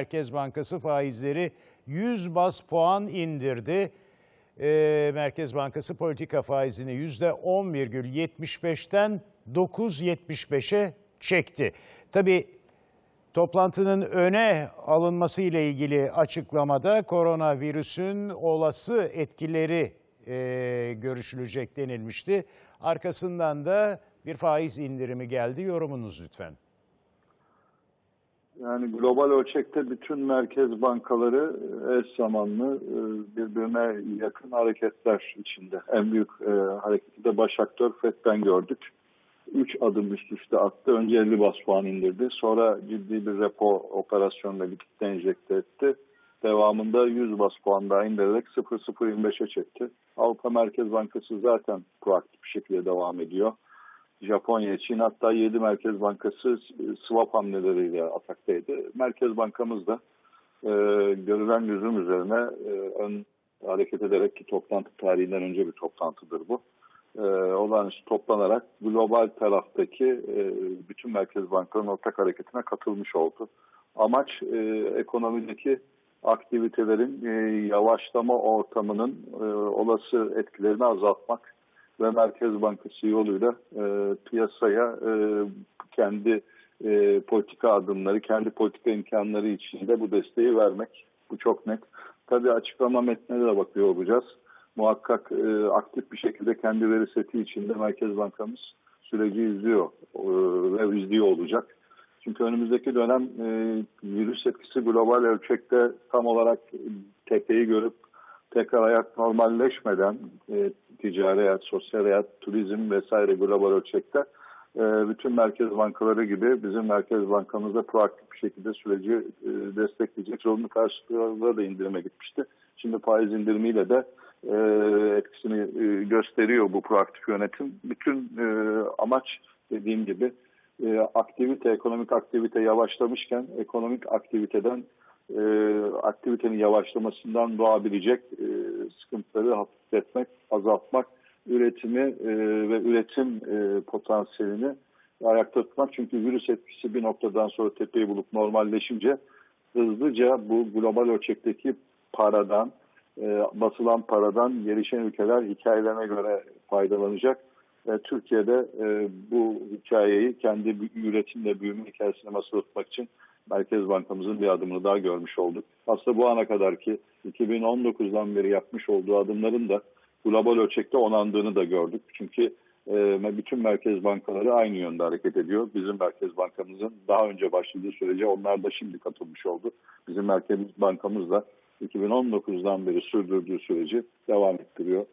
Merkez Bankası faizleri 100 bas puan indirdi. Ee, Merkez Bankası politika faizini %10,75'ten 9,75'e çekti. Tabii Toplantının öne alınması ile ilgili açıklamada koronavirüsün olası etkileri e, görüşülecek denilmişti. Arkasından da bir faiz indirimi geldi. Yorumunuz lütfen. Yani global ölçekte bütün merkez bankaları eş zamanlı e, birbirine yakın hareketler içinde. En büyük e, hareketi de baş aktör FED'den gördük. 3 adım üst üste attı. Önce 50 bas puan indirdi. Sonra ciddi bir repo operasyonla likitte enjekte etti. Devamında 100 bas puan daha indirerek 0.025'e çekti. Avrupa Merkez Bankası zaten proaktif bir şekilde devam ediyor. Japonya için hatta 7 Merkez Bankası swap hamleleriyle ataktaydı. Merkez Bankamız da e, görülen lüzum üzerine e, ön hareket ederek ki toplantı tarihinden önce bir toplantıdır bu. E, olağanüstü toplanarak global taraftaki e, bütün merkez bankaların ortak hareketine katılmış oldu. Amaç e, ekonomideki aktivitelerin e, yavaşlama ortamının e, olası etkilerini azaltmak ve Merkez Bankası yoluyla e, piyasaya e, kendi e, politika adımları, kendi politika imkanları içinde bu desteği vermek. Bu çok net. Tabii açıklama metnine de bakıyor olacağız. Muhakkak e, aktif bir şekilde kendi veri seti içinde Merkez Bankamız süreci izliyor e, ve izliyor olacak. Çünkü önümüzdeki dönem e, virüs etkisi global ölçekte tam olarak tepeyi görüp tekrar hayat normalleşmeden e, ticari hayat, sosyal hayat, turizm vesaire global ölçekte e, bütün merkez bankaları gibi bizim merkez bankamız da proaktif bir şekilde süreci e, destekleyecek zorunlu karşılıklara da indirime gitmişti. Şimdi faiz indirimiyle de e, etkisini gösteriyor bu proaktif yönetim. Bütün amaç dediğim gibi aktivite, ekonomik aktivite yavaşlamışken ekonomik aktiviteden aktivitenin yavaşlamasından doğabilecek sıkıntıları hafifletmek, azaltmak, üretimi e, ve üretim e, potansiyelini ayakta tutmak. Çünkü virüs etkisi bir noktadan sonra tepeyi bulup normalleşince hızlıca bu global ölçekteki paradan, e, basılan paradan gelişen ülkeler hikayelerine göre faydalanacak. Ve Türkiye'de e, bu hikayeyi kendi üretimle büyüme hikayesine masal tutmak için Merkez Bankamızın bir adımını daha görmüş olduk. Aslında bu ana kadar ki 2019'dan beri yapmış olduğu adımların da global ölçekte onandığını da gördük. Çünkü e, bütün merkez bankaları aynı yönde hareket ediyor. Bizim Merkez Bankamızın daha önce başladığı sürece onlar da şimdi katılmış oldu. Bizim Merkez Bankamız da 2019'dan beri sürdürdüğü süreci devam ettiriyor.